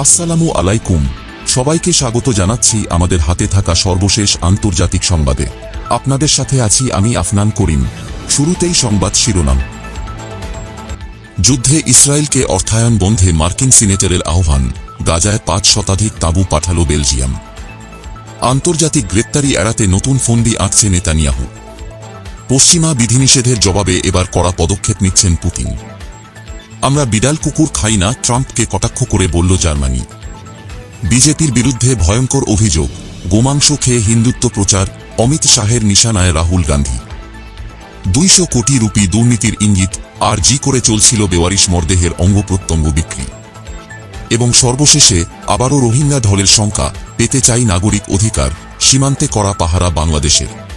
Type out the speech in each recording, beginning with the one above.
আসসালামু আলাইকুম। সবাইকে স্বাগত জানাচ্ছি আমাদের হাতে থাকা সর্বশেষ আন্তর্জাতিক সংবাদে। আপনাদের সাথে আছি আমি আফনান করিম। শুরুতেই সংবাদ শিরোনাম। যুদ্ধে ইসরায়েলকে অর্থায়ন বন্ধে মার্কিন সিনেটরের আহ্বান। গাজায় পাঁচ শতাধিক তাঁবু পাঠাল বেলজিয়াম। আন্তর্জাতিক গ্রেপ্তারি এড়াতে নতুন ফন্দি আঁটছে নেতানিয়াহু। পশ্চিমা বিধিনিষেধের জবাবে এবার কড়া পদক্ষেপ নিচ্ছেন পুতিন। আমরা বিড়াল কুকুর খাই না, ট্রাম্পকে কটাক্ষ করে বলল জার্মানি। বিজেপির বিরুদ্ধে ভয়ঙ্কর অভিযোগ, গোমাংস খেয়ে হিন্দুত্ব প্রচার, অমিত শাহের নিশানায় রাহুল গান্ধী। দুইশো কোটি রুপি দুর্নীতির ইঙ্গিত, আর জি করে চলছিল বেওয়ারিশ মরদেহের অঙ্গ প্রত্যঙ্গ বিক্রি। এবং সর্বশেষে, আবারও রোহিঙ্গা ঢলের সংখ্যা, পেতে চাই নাগরিক অধিকার, সীমান্তে করা পাহারা বাংলাদেশের।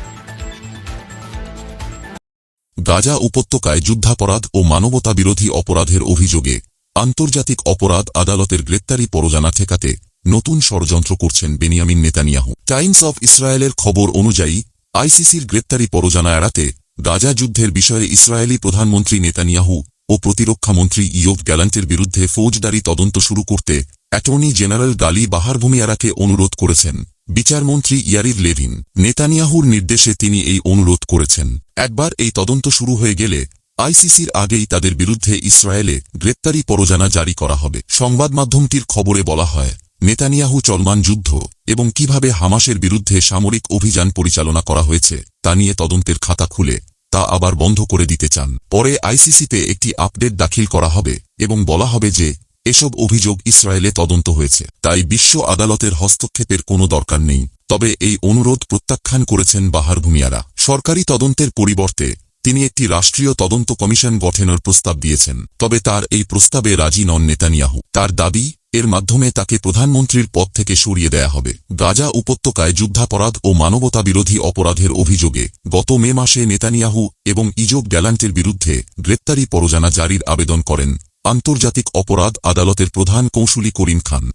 গাজা উপত্যকায় যুদ্ধাপরাধ ও মানবতা বিরোধী অপরাধের অভিযোগে আন্তর্জাতিক অপরাধ আদালতের গ্রেপ্তারি পরোজানা ঠেকাতে নতুন ষড়যন্ত্র করছেন বেনিয়ামিন নেতানিয়াহু। টাইমস অব ইসরায়েলের খবর অনুযায়ী, আইসিসির গ্রেপ্তারি পরোজানা এড়াতে গাজা যুদ্ধের বিষয়ে ইসরায়েলি প্রধানমন্ত্রী নেতানিয়াহু ও প্রতিরক্ষামন্ত্রী ইয়োব গ্যালান্টের বিরুদ্ধে ফৌজদারি তদন্ত শুরু করতে অ্যাটর্নি জেনারেল গালি বাহারভূমি বাহারভূমিয়ারাকে অনুরোধ করেছেন। বিচারমন্ত্রী ইয়ারিদ লেভিন, নেতানিয়াহুর নির্দেশে তিনি এই অনুরোধ করেছেন। একবার এই তদন্ত শুরু হয়ে গেলে আইসিসির আগেই তাদের বিরুদ্ধে ইসরায়েলে গ্রেপ্তারি পরোজানা জারি করা হবে। সংবাদ মাধ্যমটির খবরে বলা হয়, নেতানিয়াহু চলমান যুদ্ধ এবং কীভাবে হামাসের বিরুদ্ধে সামরিক অভিযান পরিচালনা করা হয়েছে তা নিয়ে তদন্তের খাতা খুলে তা আবার বন্ধ করে দিতে চান। পরে আইসিসিতে একটি আপডেট দাখিল করা হবে এবং বলা হবে যে এসব অভিযোগ ইসরায়েলে তদন্ত হয়েছে, তাই বিশ্ব আদালতের হস্তক্ষেপের কোনো দরকার নেই। তবে এই অনুরোধ প্রত্যাখ্যান করেছেন বাহার ভূমিয়ারা। সরকারি তদন্তের পরিবর্তে তিনি একটি রাষ্ট্রীয় তদন্ত কমিশন গঠনের প্রস্তাব দিয়েছেন, তবে তার এই প্রস্তাবে রাজি নন নেতানিয়াহু। তার দাবি, এর মাধ্যমে তাকে প্রধানমন্ত্রীর পদ থেকে সরিয়ে দেয়া হবে। গাজা উপত্যকায় যুদ্ধাপরাধ ও মানবতা বিরোধী অপরাধের অভিযোগে গত মে মাসে নেতানিয়াহু এবং ইজোব গ্যালান্টের বিরুদ্ধে গ্রেপ্তারি পরোজানা জারির আবেদন করেন। আন্তর্জাতিক অপরাধ আদালতের প্রধান কৌশলী করিম খান।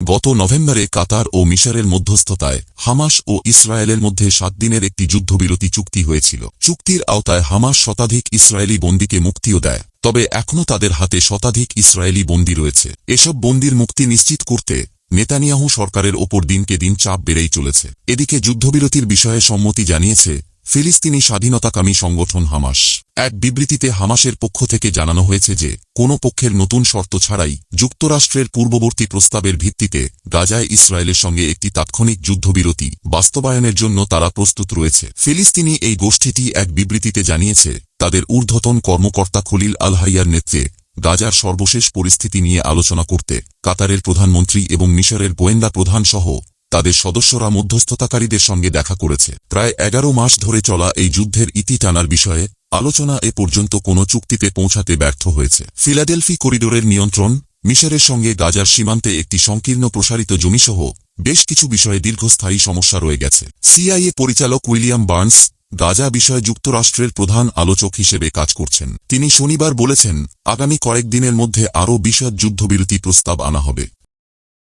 গত নভেম্বরে কাতার ও মিশরের মধ্যস্থতায় হামাস ও ইসরায়েলের মধ্যে সাত দিনের একটি যুদ্ধবিরতি চুক্তি হয়েছিল। চুক্তির আওতায় হামাস শতাধিক ইসরায়েলি বন্দীকে মুক্তিও দেয়, তবে এখনও তাদের হাতে শতাধিক ইসরায়েলি বন্দী রয়েছে। এসব বন্দির মুক্তি নিশ্চিত করতে নেতানিয়াহু সরকারের ওপর দিনকে দিন চাপ বেড়েই চলেছে। এদিকে যুদ্ধবিরতির বিষয়ে সম্মতি জানিয়েছে ফিলিস্তিনি স্বাধীনতাকামী সংগঠন হামাস। এক বিবৃতিতে হামাসের পক্ষ থেকে জানানো হয়েছে যে, কোনো পক্ষের নতুন শর্ত ছাড়াই যুক্তরাষ্ট্রের পূর্ববর্তী প্রস্তাবের ভিত্তিতে গাজায় ইসরায়েলের সঙ্গে একটি তাৎক্ষণিক যুদ্ধবিরতি বাস্তবায়নের জন্য তারা প্রস্তুত রয়েছে। ফিলিস্তিনি এই গোষ্ঠীটি এক বিবৃতিতে জানিয়েছে, তাদের ঊর্ধ্বতন কর্মকর্তা খলিল আল হাইয়ার নেতৃত্বে গাজার সর্বশেষ পরিস্থিতি নিয়ে আলোচনা করতে কাতারের প্রধানমন্ত্রী এবং মিশরের গোয়েন্দা প্রধান সহ তাদের সদস্যরা মধ্যস্থতাকারীদের সঙ্গে দেখা করেছে। প্রায় এগারো মাস ধরে চলা এই যুদ্ধের ইতি টানার বিষয়ে আলোচনা এ পর্যন্ত কোনো চুক্তিতে পৌঁছাতে ব্যর্থ হয়েছে। ফিলাডেলফি করিডোরের নিয়ন্ত্রণ, মিশরের সঙ্গে গাজার সীমান্তে একটি সংকীর্ণ প্রসারিত জমিসহ বেশ কিছু বিষয়ে দীর্ঘস্থায়ী সমস্যা রয়ে গেছে। সিআইএ পরিচালক উইলিয়াম বার্নস গাজা বিষয়ে যুক্তরাষ্ট্রের প্রধান আলোচক হিসেবে কাজ করছেন। তিনি শনিবার বলেছেন, আগামী কয়েকদিনের মধ্যে আরও বিশদ যুদ্ধবিরতি প্রস্তাব আনা হবে।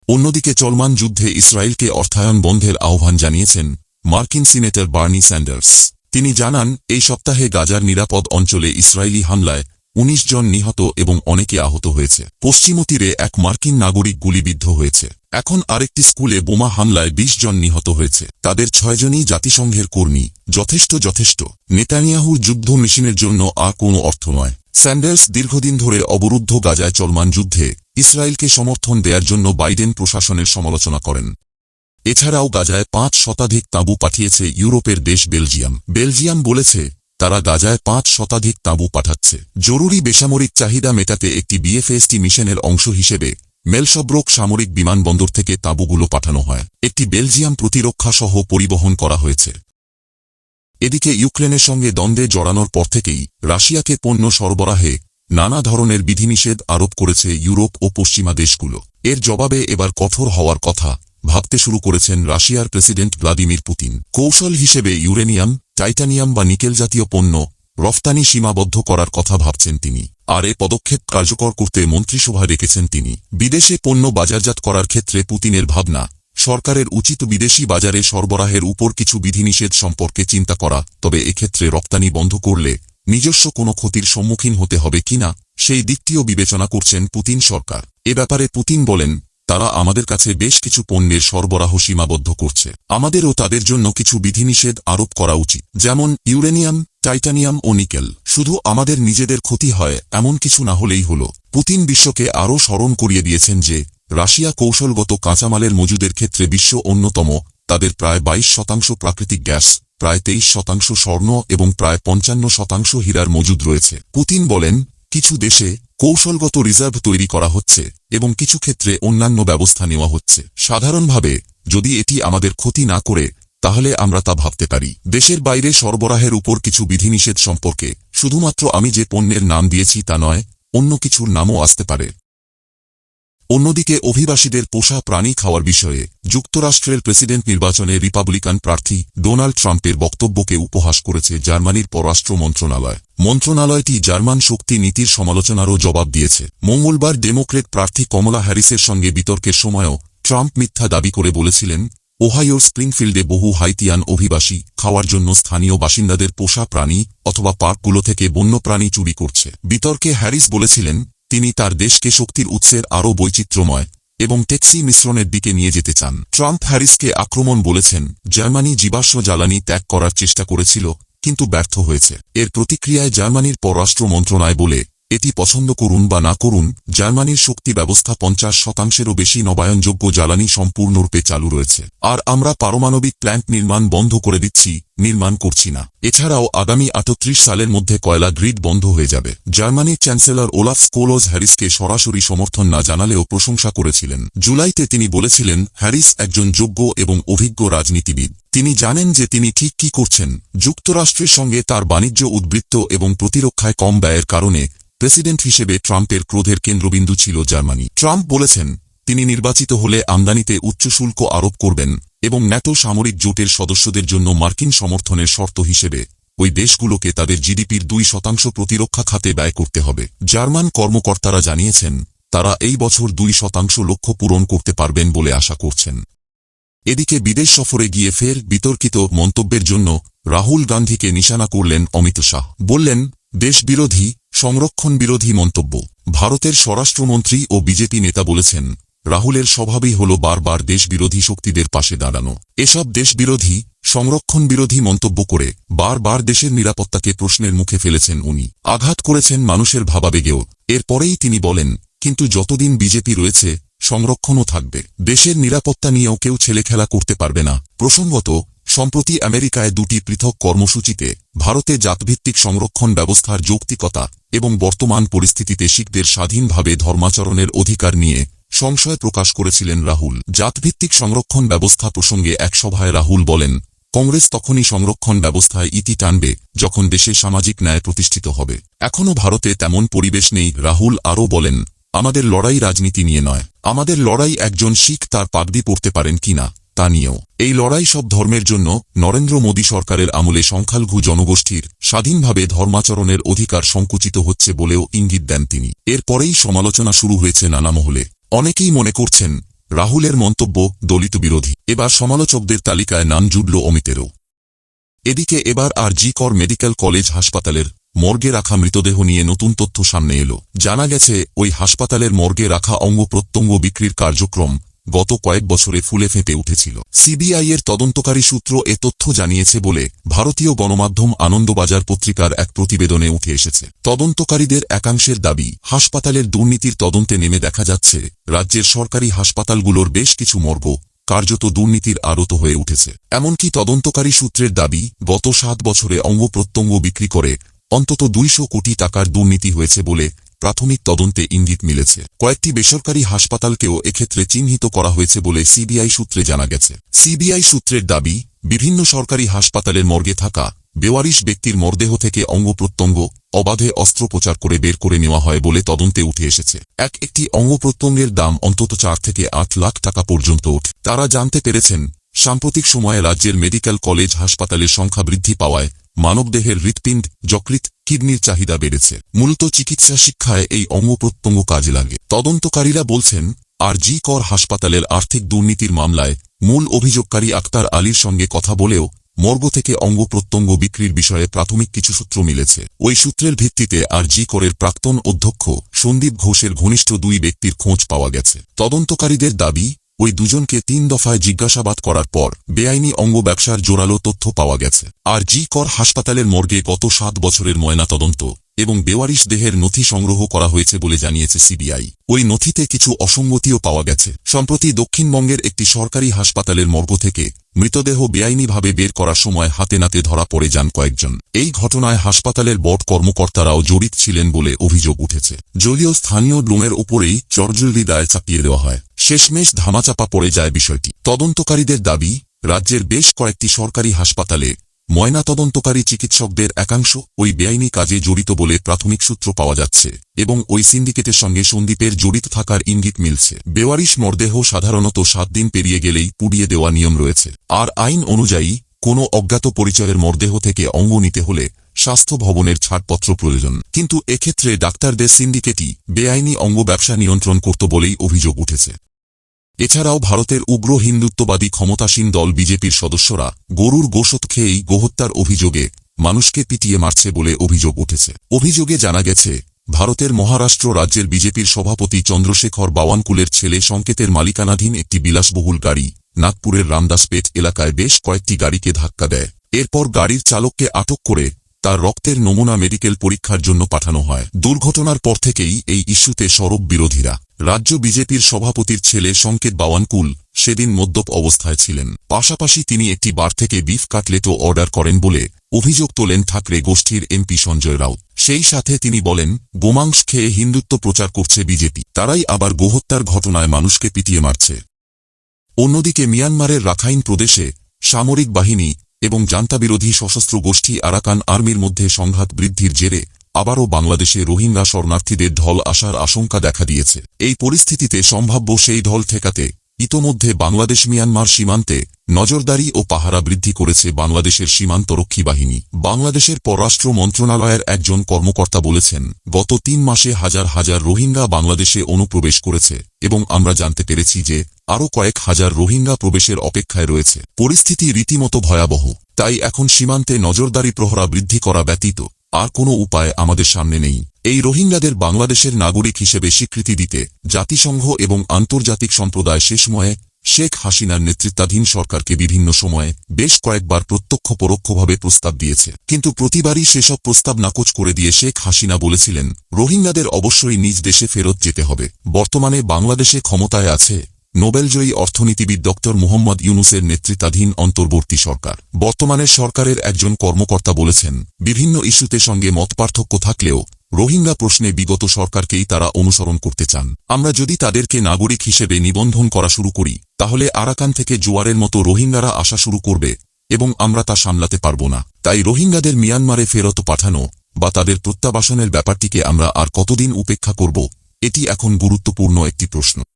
অন্যদিকে চলমান যুদ্ধে ইসরায়েলকে অর্থায়ন বন্ধের আহ্বান জানিয়েছেন মার্কিন সিনেটর বার্নি স্যান্ডার্স। তিনি জানান, এই সপ্তাহে গাজার নিরাপদ অঞ্চলে ইসরায়েলি হামলায় ১৯ জন নিহত এবং অনেকে আহত হয়েছে। পশ্চিম তীরে এক মার্কিন নাগরিক গুলিবিদ্ধ হয়েছে। এখন আরেকটি স্কুলে বোমা হামলায় ২০ জন নিহত হয়েছে। তাদের ছয়জনই জাতিসংঘের কর্মী। যথেষ্ট যথেষ্ট। নেতানিয়াহুর যুদ্ধ মেশিনের জন্য আর কোনো অর্থ নয়। স্যান্ডার্স দীর্ঘদিন ধরে অবরুদ্ধ গাজায় চলমান যুদ্ধে ইসরায়েলকে সমর্থন দেওয়ার জন্য বাইডেন প্রশাসনের সমালোচনা করেন। এছাড়াও গাজায় পাঁচ শতাধিক তাঁবু পাঠিয়েছে ইউরোপের দেশ বেলজিয়াম। বেলজিয়াম বলেছে, তারা গাজায় পাঁচ শতাধিক তাঁবু পাঠাচ্ছে। জরুরি বেসামরিক চাহিদা মেটাতে একটি বিএফএসটি মিশনের অংশ হিসেবে মেলসব্রোক সামরিক বিমানবন্দর থেকে তাঁবুগুলো পাঠানো হয়। একটি বেলজিয়াম প্রতিরক্ষা সহ পরিবহন করা হয়েছে। এদিকে ইউক্রেনের সঙ্গে দ্বন্দ্বে জড়ানোর পর থেকেই রাশিয়াকে পণ্য সরবরাহে নানা ধরনের বিধিনিষেধ আরোপ করেছে ইউরোপ ও পশ্চিমা দেশগুলো। এর জবাবে এবার কঠোর হওয়ার কথা ভাবতে শুরু করেছেন রাশিয়ার প্রেসিডেন্ট ভ্লাদিমির পুতিন। কৌশল হিসেবে ইউরেনিয়াম, টাইটানিয়াম বা নিকেল জাতীয় পণ্য রফতানি সীমাবদ্ধ করার কথা ভাবছেন তিনি। আর এ পদক্ষেপ কার্যকর করতে মন্ত্রিসভা রেখেছেন তিনি। বিদেশে পণ্য বাজারজাত করার ক্ষেত্রে পুতিনের ভাবনা, সরকারের উচিত বিদেশি বাজারে সরবরাহের উপর কিছু বিধিনিষেধ সম্পর্কে চিন্তা করা, তবে এক্ষেত্রে রপ্তানি বন্ধ করলে নিজস্ব কোনো ক্ষতির সম্মুখীন হতে হবে কিনা, সেই দিকটিও বিবেচনা করছেন পুতিন সরকার। এ ব্যাপারে পুতিন বলেন, তারা আমাদের কাছে বেশ কিছু পণ্যের সরবরাহ সীমাবদ্ধ করছে। আমাদেরও তাদের জন্য কিছু বিধিনিষেধ আরোপ করা উচিত, যেমন ইউরেনিয়াম, টাইটানিয়াম ও নিকেল। শুধু আমাদের নিজেদের ক্ষতি হয়, এমন কিছু না হলেই হল। পুতিন বিশ্বকে আরও স্মরণ করিয়ে দিয়েছেন যে, রাশিয়া কৌশলগত কাঁচামালের মজুদের ক্ষেত্রে বিশ্ব অন্যতম, তাদের প্রায় ২২ শতাংশ প্রাকৃতিক গ্যাস প্রায় তেইশ শতাংশ স্বর্ণ এবং প্রায় পঞ্চান্ন শতাংশ হীরার মজুদ রয়েছে। পুতিন বলেন, কিছু দেশে কৌশলগত রিজার্ভ তৈরি করা হচ্ছে এবং কিছু ক্ষেত্রে অন্যান্য ব্যবস্থা নেওয়া হচ্ছে। সাধারণভাবে, যদি এটি আমাদের ক্ষতি না করে, তাহলে আমরা তা ভাবতে পারি। দেশের বাইরে সরবরাহের উপর কিছু বিধিনিষেধ সম্পর্কে, শুধুমাত্র আমি যে পণ্যের নাম দিয়েছি তা নয়, অন্য কিছুর নামও আসতে পারে। অন্যদিকে অভিবাসীদের পোষা প্রাণী খাওয়ার বিষয়ে যুক্তরাষ্ট্রের প্রেসিডেন্ট নির্বাচনে রিপাবলিকান প্রার্থী ডোনাল্ড ট্রাম্পের বক্তব্যকে উপহাস করেছে জার্মানির পররাষ্ট্র মন্ত্রণালয়। মন্ত্রণালয়টি জার্মান শক্তি নীতির সমালোচনারও জবাব দিয়েছে। মঙ্গলবার ডেমোক্রেট প্রার্থী কমলা হ্যারিসের সঙ্গে বিতর্কের সময়ও ট্রাম্প মিথ্যা দাবি করে বলেছিলেন ওহাইওর স্প্রিংফিল্ডে বহু হাইতিয়ান অভিবাসী খাওয়ার জন্য স্থানীয় বাসিন্দাদের পোষা প্রাণী অথবা পার্কগুলো থেকে বন্যপ্রাণী চুরি করছে। বিতর্কে হ্যারিস বলেছিলেন তিনি তার দেশকে শক্তির উৎসের আরও বৈচিত্র্যময় এবং টেক্সি মিশ্রণের দিকে নিয়ে যেতে চান। ট্রাম্প হ্যারিসকে আক্রমণ বলেছেন, জার্মানি জীবাশ্ম জ্বালানি ত্যাগ করার চেষ্টা করেছিল, কিন্তু ব্যর্থ হয়েছে। এর প্রতিক্রিয়ায় জার্মানির পররাষ্ট্র মন্ত্রণায় বলে এটি পছন্দ করুন বা না করুন, জার্মানির শক্তি ব্যবস্থা পঞ্চাশ শতাংশেরও বেশি নবায়নযোগ্য জ্বালানি সম্পূর্ণরূপে চালু রয়েছে। আর আমরা পারমাণবিক প্ল্যান্ট নির্মাণ বন্ধ করে দিচ্ছি, নির্মাণ করছি না। এছাড়াও আগামী আটত্রিশ সালের মধ্যে কয়লা গ্রিড বন্ধ হয়ে যাবে। জার্মানির চ্যান্সেলর ওলাফ স্কোলোজ হ্যারিসকে সরাসরি সমর্থন না জানালেও প্রশংসা করেছিলেন। জুলাইতে তিনি বলেছিলেন, হ্যারিস একজন যোগ্য এবং অভিজ্ঞ রাজনীতিবিদ। তিনি জানেন যে তিনি ঠিক কি করছেন। যুক্তরাষ্ট্রের সঙ্গে তার বাণিজ্য উদ্বৃত্ত এবং প্রতিরক্ষায় কম ব্যয়ের কারণে প্রেসিডেন্ট হিসেবে ট্রাম্পের ক্রোধের কেন্দ্রবিন্দু ছিল জার্মানি। ট্রাম্প বলেছেন, তিনি নির্বাচিত হলে আমদানিতে উচ্চ শুল্ক আরোপ করবেন এবং ন্যাটো সামরিক জোটের সদস্যদের জন্য মার্কিন সমর্থনের শর্ত হিসেবে ওই দেশগুলোকে তাদের জিডিপির দুই শতাংশ প্রতিরক্ষা খাতে ব্যয় করতে হবে। জার্মান কর্মকর্তারা জানিয়েছেন, তারা এই বছর দুই শতাংশ লক্ষ্য পূরণ করতে পারবেন বলে আশা করছেন। এদিকে বিদেশ সফরে গিয়ে ফের বিতর্কিত মন্তব্যের জন্য রাহুল গান্ধীকে নিশানা করলেন অমিত শাহ। বললেন, দেশবিরোধী সংরক্ষণ বিরোধী মন্তব্য। ভারতের স্বরাষ্ট্রমন্ত্রী ও বিজেপি নেতা বলেছেন, রাহুলের স্বভাবই হল বারবার দেশবিরোধী শক্তিদের পাশে দাঁড়ানো। এসব দেশবিরোধী, সংরক্ষণ বিরোধী মন্তব্য করে বারবার দেশের নিরাপত্তাকে প্রশ্নের মুখে ফেলেছেন উনি। আঘাত করেছেন মানুষের ভাবাবেগেও। এরপরেই তিনি বলেন, কিন্তু যতদিন বিজেপি রয়েছে, সংরক্ষণও থাকবে। দেশের নিরাপত্তা নিয়েও কেউ ছেলেখেলা করতে পারবে না। প্রসঙ্গত, সম্প্রতি আমেরিকায় দুটি পৃথক কর্মসূচিতে ভারতে জাতভিত্তিক সংরক্ষণ ব্যবস্থার যৌক্তিকতা এবং বর্তমান পরিস্থিতিতে শিখদের স্বাধীনভাবে ধর্মাচরণের অধিকার নিয়ে সংশয় প্রকাশ করেছিলেন রাহুল। জাতভিত্তিক সংরক্ষণ ব্যবস্থা প্রসঙ্গে এক সভায় রাহুল বলেন, কংগ্রেস তখনই সংরক্ষণ ব্যবস্থায় ইতি টানবে যখন দেশে সামাজিক ন্যায় প্রতিষ্ঠিত হবে। এখনও ভারতে তেমন পরিবেশ নেই রাহুল আরও বলেন, আমাদের লড়াই রাজনীতি নিয়ে নয়। আমাদের লড়াই একজন শিখ তার পাগড়ি পড়তে পারেন কিনা তা নিয়েও। এই লড়াই সব ধর্মের জন্য নরেন্দ্র মোদী সরকারের আমলে সংখ্যালঘু জনগোষ্ঠীর স্বাধীনভাবে ধর্মাচরণের অধিকার সংকুচিত হচ্ছে বলেও ইঙ্গিত দেন তিনি। এরপরেই সমালোচনা শুরু হয়েছে নানা মহলে। অনেকেই মনে করছেন, রাহুলের মন্তব্য দলিত বিরোধী। এবার সমালোচকদের তালিকায় নাম জুড়ল অমিতেরও। এদিকে এবার আর জি কর মেডিকেল কলেজ হাসপাতালের মর্গে রাখা মৃতদেহ নিয়ে নতুন তথ্য সামনে এলো। জানা গেছে, ওই হাসপাতালের মর্গে রাখা অঙ্গ প্রত্যঙ্গ বিক্রির কার্যক্রম গত কয়েক বছরে ফুলে ফেঁপে উঠেছিল। সিবিআই এর তদন্তকারী সূত্র এ তথ্য জানিয়েছে বলে ভারতীয় গণমাধ্যম আনন্দবাজার পত্রিকার এক প্রতিবেদনে উঠে এসেছে। তদন্তকারীদের একাংশের দাবি, হাসপাতালের দুর্নীতির তদন্তে নেমে দেখা যাচ্ছে, রাজ্যের সরকারি হাসপাতালগুলোর বেশ কিছু মর্গ কার্যত দুর্নীতির আরত হয়ে উঠেছে। এমনকি তদন্তকারী সূত্রের দাবি, গত সাত বছরে অঙ্গ প্রত্যঙ্গ বিক্রি করে অন্তত দুইশো কোটি টাকার দুর্নীতি হয়েছে বলে প্রাথমিক তদন্তে ইঙ্গিত মিলেছে। কয়েকটি বেসরকারি হাসপাতালকেও এক্ষেত্রে চিহ্নিত করা হয়েছে বলে সিবিআই সূত্রে জানা গেছে। সিবিআই সূত্রের দাবি, বিভিন্ন সরকারি হাসপাতালের মর্গে থাকা বেওয়ারিশ ব্যক্তির মরদেহ থেকে অঙ্গ প্রত্যঙ্গ, অবাধে অস্ত্রোপচার করে বের করে নেওয়া হয় বলে তদন্তে উঠে এসেছে। এক একটি অঙ্গ প্রত্যঙ্গের দাম অন্তত চার থেকে আট লাখ টাকা পর্যন্ত। ওঠে তারা জানতে পেরেছেন, সাম্প্রতিক সময়ে রাজ্যের মেডিকেল কলেজ হাসপাতালের সংখ্যা বৃদ্ধি পাওয়ায় মানবদেহের হৃৎপিণ্ড যকৃত কিডনির চাহিদা বেড়েছে। মূলত চিকিৎসা শিক্ষায় এই অঙ্গ প্রত্যঙ্গ কাজে লাগে। তদন্তকারীরা বলছেন আর জি কর হাসপাতালের আর্থিক দুর্নীতির মামলায় মূল অভিযোগকারী আক্তার আলীর সঙ্গে কথা বলেও মর্গ থেকে অঙ্গ প্রত্যঙ্গ বিক্রির বিষয়ে প্রাথমিক কিছু সূত্র মিলেছে। ওই সূত্রের ভিত্তিতে আর জি করের প্রাক্তন অধ্যক্ষ সন্দীপ ঘোষের ঘনিষ্ঠ দুই ব্যক্তির খোঁজ পাওয়া গেছে। তদন্তকারীদের দাবি ওই দুজনকে তিন দফায় জিজ্ঞাসাবাদ করার পর বেআইনি অঙ্গ ব্যবসার জোরালো তথ্য পাওয়া গেছে। আর জি কর হাসপাতালের মর্গে গত সাত বছরের ময়নাতদন্ত এবং বেওয়ারিশ দেহের নথি সংগ্রহ করা হয়েছে বলে জানিয়েছে সিবিআই। ওই নথিতে কিছু অসঙ্গতিও পাওয়া গেছে। সম্প্রতি দক্ষিণবঙ্গের একটি সরকারি হাসপাতালের মর্গ থেকে মৃতদেহ বেআইনিভাবে বের করার সময় হাতে নাতে ধরা পড়ে যান কয়েকজন। এই ঘটনায় হাসপাতালের বট কর্মকর্তারাও জড়িত ছিলেন বলে অভিযোগ উঠেছে। যদিও স্থানীয় ডোমের উপরেই চরজলদি দায় চাপিয়ে দেওয়া হয়। শেষমেশ ধামাচাপা পড়ে যায় বিষয়টি। তদন্তকারীদের দাবি, রাজ্যের বেশ কয়েকটি সরকারি হাসপাতালে ময়নাতদন্তকারী চিকিৎসকদের একাংশ ওই বেআইনি কাজে জড়িত বলে প্রাথমিক সূত্র পাওয়া যাচ্ছে এবং ওই সিন্ডিকেটের সঙ্গে সন্দীপের জড়িত থাকার ইঙ্গিত মিলছে। বেওয়ারিশ মরদেহ সাধারণত সাত দিন পেরিয়ে গেলেই পুড়িয়ে দেওয়া নিয়ম রয়েছে। আর আইন অনুযায়ী, কোনো অজ্ঞাত পরিচয়ের মরদেহ থেকে অঙ্গ নিতে হলে স্বাস্থ্য ভবনের ছাড়পত্র প্রয়োজন। কিন্তু এক্ষেত্রে ডাক্তারদের সিন্ডিকেটই বেআইনি অঙ্গ ব্যবসা নিয়ন্ত্রণ করত বলেই অভিযোগ উঠেছে। এছাড়াও ভারতের উগ্র হিন্দুত্ববাদী ক্ষমতাসীন দল বিজেপির সদস্যরা গরুর গোশত খেয়েই গোহত্যার অভিযোগে মানুষকে পিটিয়ে মারছে বলে অভিযোগ উঠেছে। অভিযোগে জানা গেছে, ভারতের মহারাষ্ট্র রাজ্যের বিজেপির সভাপতি চন্দ্রশেখর বাওয়ানকুলের ছেলে সংকেতের মালিকানাধীন একটি বিলাসবহুল গাড়ি নাগপুরের রামদাসপেট এলাকায় বেশ কয়েকটি গাড়িকে ধাক্কা দেয়। এরপর গাড়ির চালককে আটক করে তার রক্তের নমুনা মেডিকেল পরীক্ষার জন্য পাঠানো হয়। দুর্ঘটনার পর থেকেই এই ইস্যুতে সরব বিরোধীরা। রাজ্য বিজেপির সভাপতির ছেলে সংকেত বাওয়ানকুল সেদিন মদ্যপ অবস্থায় ছিলেন। পাশাপাশি তিনি একটি বার থেকে বিফ কাটলেটও অর্ডার করেন বলে অভিযোগ তোলেন ঠাকরে গোষ্ঠীর এমপি সঞ্জয় রাউত। সেই সাথে তিনি বলেন, গোমাংস খেয়ে হিন্দুত্ব প্রচার করছে বিজেপি। তারাই আবার গোহত্যার ঘটনায় মানুষকে পিটিয়ে মারছে। অন্যদিকে মিয়ানমারের রাখাইন প্রদেশে সামরিক বাহিনী এবং জান্তাবিরোধী সশস্ত্র গোষ্ঠী আরাকান আর্মির মধ্যে সংঘাত বৃদ্ধির জেরে আবারও বাংলাদেশে রোহিঙ্গা শরণার্থীদের ঢল আসার আশঙ্কা দেখা দিয়েছে। এই পরিস্থিতিতে সম্ভাব্য সেই ঢল ঠেকাতে ইতোমধ্যে বাংলাদেশ মিয়ানমার সীমান্তে নজরদারি ও পাহারা বৃদ্ধি করেছে বাংলাদেশের সীমান্তরক্ষী বাহিনী। বাংলাদেশের পররাষ্ট্র মন্ত্রণালয়ের একজন কর্মকর্তা বলেছেন, গত তিন মাসে হাজার হাজার রোহিঙ্গা বাংলাদেশে অনুপ্রবেশ করেছে এবং আমরা জানতে পেরেছি যে আরও কয়েক হাজার রোহিঙ্গা প্রবেশের অপেক্ষায় রয়েছে। পরিস্থিতি রীতিমতো ভয়াবহ, তাই এখন সীমান্তে নজরদারি প্রহরা বৃদ্ধি করা ব্যতীত আর কোনো উপায় আমাদের সামনে নেই। এই রোহিঙ্গাদের বাংলাদেশের নাগরিক হিসেবে স্বীকৃতি দিতে জাতিসংঘ এবং আন্তর্জাতিক সম্প্রদায় সে সময়ে শেখ হাসিনার নেতৃত্বাধীন সরকারকে বিভিন্ন সময়ে বেশ কয়েকবার প্রত্যক্ষ পরোক্ষভাবে প্রস্তাব দিয়েছে। কিন্তু প্রতিবারই সেসব প্রস্তাব নাকচ করে দিয়ে শেখ হাসিনা বলেছিলেন, রোহিঙ্গাদের অবশ্যই নিজ দেশে ফেরত যেতে হবে। বর্তমানে বাংলাদেশে ক্ষমতায় আছে নোবেলজয়ী অর্থনীতিবিদ ড মোহাম্মদ ইউনুসের নেতৃত্বাধীন অন্তর্বর্তী সরকার। বর্তমানে সরকারের একজন কর্মকর্তা বলেছেন, বিভিন্ন ইস্যুতে সঙ্গে মতপার্থক্য থাকলেও রোহিঙ্গা প্রশ্নে বিগত সরকারকেই তারা অনুসরণ করতে চান। আমরা যদি তাদেরকে নাগরিক হিসেবে নিবন্ধন করা শুরু করি, তাহলে আরাকান থেকে জোয়ারের মতো রোহিঙ্গারা আসা শুরু করবে এবং আমরা তা সামলাতে পারব না। তাই রোহিঙ্গাদের মিয়ানমারে ফেরত পাঠানো বা তাদের প্রত্যাবাসনের ব্যাপারটিকে আমরা আর কতদিন উপেক্ষা করব, এটি এখন গুরুত্বপূর্ণ একটি প্রশ্ন।